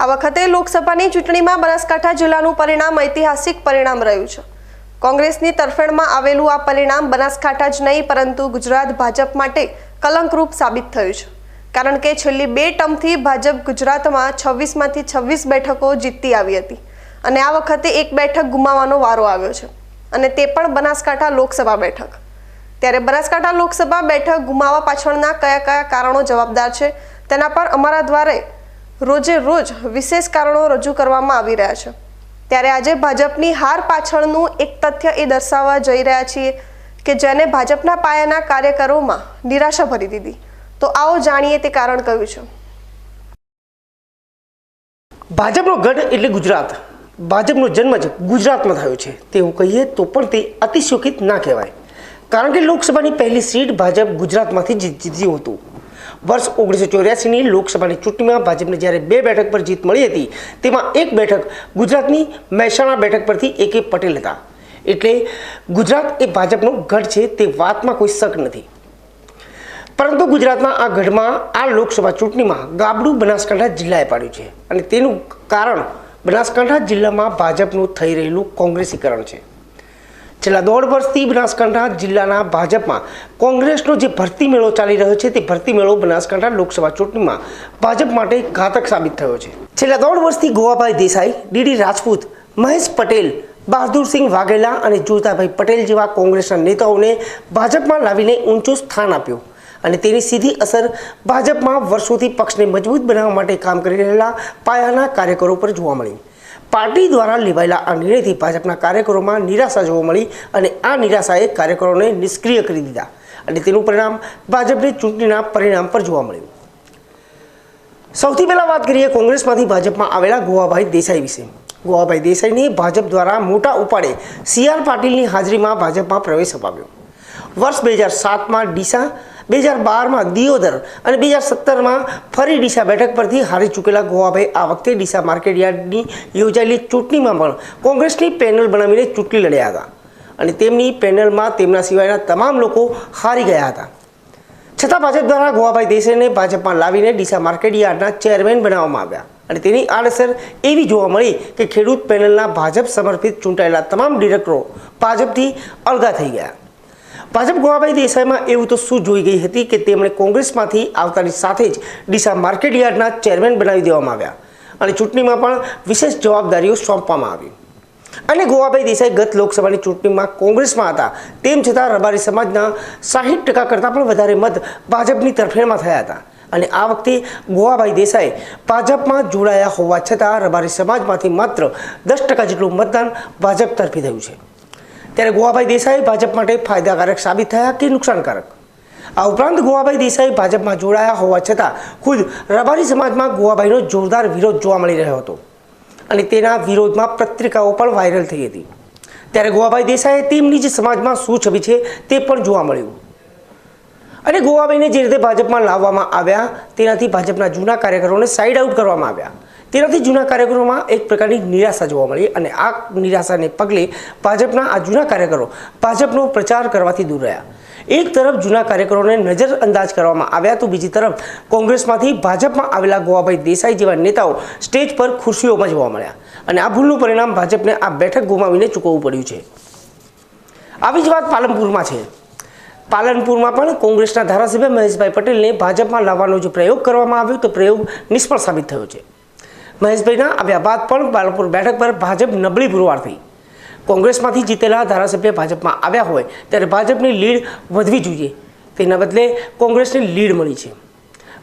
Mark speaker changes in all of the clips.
Speaker 1: આ વખતે લોકસભાની ચૂંટણીમાં બનાસકાંઠા જિલ્લાનું પરિણામ ઐતિહાસિક પરિણામ રહ્યું છે. કોંગ્રેસની તરફેણમાં આવેલું આ પરિણામ બનાસકાંઠા જ નહીં, પરંતુ ગુજરાત ભાજપ માટે કલંકરૂપ સાબિત થયું છે. કારણ કે છેલ્લી બે ટર્મથી ભાજપ ગુજરાતમાં છવ્વીસમાંથી છવ્વીસ બેઠકો જીતતી આવી હતી અને આ વખતે એક બેઠક ગુમાવવાનો વારો આવ્યો છે અને તે પણ બનાસકાંઠા લોકસભા બેઠક. ત્યારે બનાસકાંઠા લોકસભા બેઠક ગુમાવવા પાછળના કયા કયા કારણો જવાબદાર છે તેના પર અમારા દ્વારે રોજે રોજ વિશેષ કારણો રજૂ કરવામાં આવી રહ્યા છે. ત્યારે આજે ભાજપની હાર પાછળનું એક તથ્ય એ દર્શાવવા જઈ રહ્યા છીએ કે જેને ભાજપના પાયાના કાર્યકરોમાં નિરાશા ભરી દીધી. તો આવો જાણીએ તે કારણ કયું છે.
Speaker 2: ભાજપનો ગઢ એટલે ગુજરાત. ભાજપનો જન્મ જ ગુજરાતમાં થયો છે. તેવું કહીએ તો પણ તે અતિશયોક્ત ના કહેવાય. કારણ કે લોકસભાની પહેલી સીટ ભાજપ ગુજરાતમાંથી જીત જીત્યું હતું. વર્ષ ઓગણીસો ચોર્યાસીની લોકસભાની ચૂંટણીમાં ભાજપને જ્યારે બે બેઠક પર જીત મળી હતી, તેમાં એક બેઠક ગુજરાતની મહેસાણા બેઠક પરથી એ પટેલ હતા. એટલે ગુજરાત એ ભાજપનો ગઢ છે તે વાતમાં કોઈ શક નથી. પરંતુ ગુજરાતના આ ગઢમાં આ લોકસભા ચૂંટણીમાં ગાબડું બનાસકાંઠા જિલ્લાએ પાડ્યું છે. અને તેનું કારણ બનાસકાંઠા જિલ્લામાં ભાજપનું થઈ રહેલું કોંગ્રેસીકરણ છે. છેલ્લા દોઢ વર્ષથી બનાસકાંઠા જિલ્લાના ભાજપમાં કોંગ્રેસનો જે ભરતી મેળો ચાલી રહ્યો છે, તે ભરતી મેળો બનાસકાંઠા લોકસભા ચૂંટણીમાં ભાજપ માટે ઘાતક સાબિત થયો છે. છેલ્લા દોઢ વર્ષથી ગોવાભાઈ દેસાઈ, ડીડી રાજપૂત, મહેશ પટેલ, બહાદુરસિંહ વાઘેલા અને જોતાભાઈ પટેલ જેવા કોંગ્રેસના નેતાઓને ભાજપમાં લાવીને ઊંચું સ્થાન આપ્યું અને તેની સીધી અસર ભાજપમાં વર્ષોથી પક્ષને મજબૂત બનાવવા માટે કામ કરી રહેલા પાયાના કાર્યકરો પર જોવા મળી. પાર્ટી દ્વારા લેવાયેલા આ નિર્ણયથી ભાજપના કાર્યકરોમાં નિરાશા જોવા મળી અને આ નિરાશાએ કાર્યકરોને નિષ્ક્રિય કરી દીધા. અને તેનું પરિણામ ભાજપની ચૂંટણીના પરિણામ પર જોવા મળ્યું. સૌથી પહેલાં વાત કરીએ કોંગ્રેસમાંથી ભાજપમાં આવેલા ગોવાભાઈ દેસાઈ વિશે. ગોવાભાઈ દેસાઈને ભાજપ દ્વારા મોટા ઉપાડે સી આર પાટીલની હાજરીમાં ભાજપમાં પ્રવેશ અપાવ્યો. વર્ષ બે હજાર સાતમાં ડીસા બે હજાર બારમાં દિયોદર અને બે હજાર સત્તરમાં ફરી ડીસા બેઠક પરથી હારી ચૂકેલા ગોવાભાઈ. આ વખતે ડીસા માર્કેટયાર્ડની યોજાયેલી ચૂંટણીમાં પણ કોંગ્રેસની પેનલ બનાવીને ચૂંટણી લડ્યા હતા અને તેમની પેનલમાં તેમના સિવાયના તમામ લોકો હારી ગયા હતા. છતાં ભાજપ દ્વારા ગોવાભાઈ દેસાઈને ભાજપમાં લાવીને ડીસા માર્કેટયાર્ડના ચેરમેન બનાવવામાં આવ્યા અને તેની આડઅસર એવી જોવા મળી કે ખેડૂત પેનલના ભાજપ સમર્પિત ચૂંટાયેલા તમામ ડિરેક્ટરો ભાજપથી અલગા થઈ ગયા. ભાજપ ગોવાભાઈ દેસાઈમાં એવું તો શું જોઈ ગઈ હતી કે તેમણે કોંગ્રેસમાંથી આવતાની સાથે જ ડીસા માર્કેટયાર્ડના ચેરમેન બનાવી દેવામાં આવ્યા. અને ચૂંટણીમાં પણ વિશેષ જવાબદારીઓ સોંપવામાં આવી. અને ગોવાભાઈ દેસાઈ ગત લોકસભાની ચૂંટણીમાં કોંગ્રેસમાં હતા. તેમ છતાં રબારી સમાજના સાહીઠ ટકા કરતાં પણ વધારે મત ભાજપની તરફેણમાં થયા હતા. અને આ વખતે ગોવાભાઈ દેસાઈ ભાજપમાં જોડાયા હોવા છતાં રબારી સમાજમાંથી માત્ર દસ ટકા જેટલું મતદાન ભાજપ તરફી થયું છે. ત્યારે ગોવાભાઈ દેસાઈ ભાજપ માટે ફાયદાકારક સાબિત થયા કે નુકસાનકારક? આ ઉપરાંત ગોવાભાઈ દેસાઈ ભાજપમાં જોડાયા હોવા છતાં ખુદ રબારી સમાજમાં ગોવાભાઈનો જોરદાર વિરોધ જોવા મળી રહ્યો હતો. અને તેના વિરોધમાં પત્રિકાઓ પણ વાયરલ થઈ હતી. ત્યારે ગોવાભાઈ દેસાઈએ તેમની જ સમાજમાં શું છબી છે તે પણ જોવા મળ્યું. અને ગોવાભાઈને જે રીતે ભાજપમાં લાવવામાં આવ્યા તેનાથી ભાજપના જૂના કાર્યકરોને સાઇડ આઉટ કરવામાં આવ્યા. તેનાથી જૂના કાર્યકરોમાં એક પ્રકારની નિરાશા જોવા મળી અને આ નિરાશાને પગલે ભાજપના આ જૂના કાર્યકરો ભાજપનો પ્રચાર કરવાથી દૂર રહ્યા. એક તરફ જૂના કાર્યકરોને નજરઅંદાજ કરવામાં આવ્યા તો બીજી તરફ કોંગ્રેસમાંથી ભાજપમાં આવેલા ગોવાભાઈ દેસાઈ જેવા નેતાઓ સ્ટેજ પર ખુરશીઓમાં જોવા મળ્યા અને આ ભૂલનું પરિણામ ભાજપને આ બેઠક ગુમાવીને ચૂકવવું પડ્યું છે. આવી જ વાત પાલનપુરમાં છે. પાલનપુરમાં પણ કોંગ્રેસના ધારાસભ્ય મહેશભાઈ પટેલને ભાજપમાં લાવવાનો જે પ્રયોગ કરવામાં આવ્યો તો પ્રયોગ નિષ્ફળ સાબિત થયો છે. મહેશભાઈના આવ્યા બાદ પણ પાલનપુર બેઠક પર ભાજપ નબળી પુરવાર થઈ. કોંગ્રેસમાંથી જીતેલા ધારાસભ્ય ભાજપમાં આવ્યા હોય ત્યારે ભાજપની લીડ વધવી જોઈએ. તેના બદલે કોંગ્રેસને લીડ મળી છે.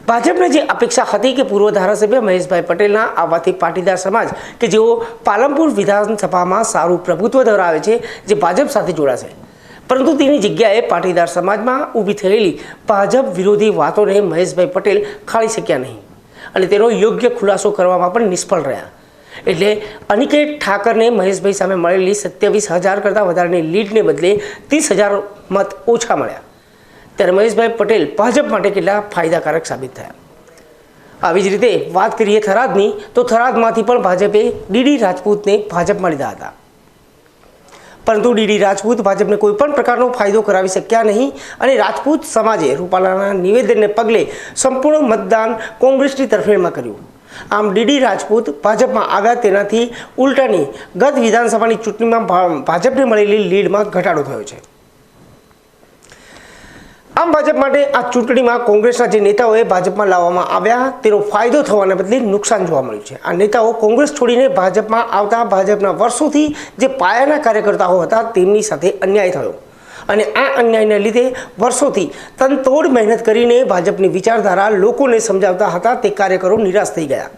Speaker 2: ભાજપને જે અપેક્ષા હતી કે પૂર્વ ધારાસભ્ય મહેશભાઈ પટેલના આવવાથી પાટીદાર સમાજ કે જેઓ પાલનપુર વિધાનસભામાં સારું પ્રભુત્વ ધરાવે છે, જે ભાજપ સાથે જોડાશે. પરંતુ તેની જગ્યાએ પાટીદાર સમાજમાં ઊભી થયેલી ભાજપ વિરોધી વાતોને મહેશભાઈ પટેલ ખાળી શક્યા નહીં. અને તેનો યોગ્ય ખુલાસો કરવામાં પણ નિષ્ફળ રહ્યા. એટલે અનિકેત ઠાકરને મહેશભાઈ સામે મળેલી સત્યાવીસ હજાર કરતાં વધારેની લીડને બદલે ત્રીસ હજાર મત ઓછા મળ્યા. ત્યારે મહેશભાઈ પટેલ ભાજપ માટે કેટલા ફાયદાકારક સાબિત થયા. આવી જ રીતે વાત કરીએ થરાદની, તો થરાદમાંથી પણ ભાજપે ડીડી રાજપૂતને ભાજપમાં લીધા હતા. પરંતુ ડીડી રાજપૂત ભાજપને કોઈ પણ પ્રકારનો ફાયદો કરાવી શક્યા નહીં અને રાજપૂત સમાજે રૂપાલાના નિવેદનને પગલે સંપૂર્ણ મતદાન કોંગ્રેસની તરફેણમાં કર્યું. આમ ડીડી રાજપૂત ભાજપમાં આગળ તેનાથી ઉલટાની ગત વિધાનસભાની ચૂંટણીમાં ભાજપને મળેલી લીડમાં ઘટાડો થયો છે. આમ ભાજપ માટે આ ચૂંટણીમાં કોંગ્રેસના જે નેતાઓએ ભાજપમાં લાવવામાં આવ્યા, તેનો ફાયદો થવાના બદલે નુકસાન જોવા મળ્યું છે. આ નેતાઓ કોંગ્રેસ છોડીને ભાજપમાં આવતા, ભાજપના વર્ષોથી જે પાયાના કાર્યકર્તાઓ હતા, તેમની સાથે અન્યાય થયો. અને આ અન્યાયને લીધે વર્ષોથી તનતોડ મહેનત કરીને ભાજપની વિચારધારા લોકોને સમજાવતા હતા, તે કાર્યકરો નિરાશ થઈ ગયા.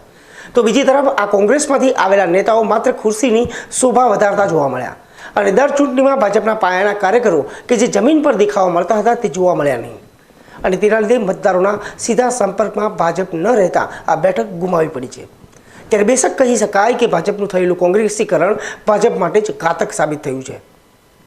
Speaker 2: તો બીજી તરફ આ કોંગ્રેસમાંથી આવેલા નેતાઓ માત્ર ખુરશીની શોભા વધારતા જોવા મળ્યા. અને દર ચૂંટણીમાં ભાજપના પાયાના કાર્યકરો કે જે જમીન પર દેખાવા મળતા હતા તે જોવા મળ્યા નહીં. અને તેના લીધે મતદારોના સીધા સંપર્કમાં ભાજપ ન રહેતા આ બેઠક ગુમાવી પડી છે. ત્યારે બેશક કહી શકાય કે ભાજપનું થયેલું કોંગ્રેસીકરણ ભાજપ માટે જ ઘાતક સાબિત થયું છે.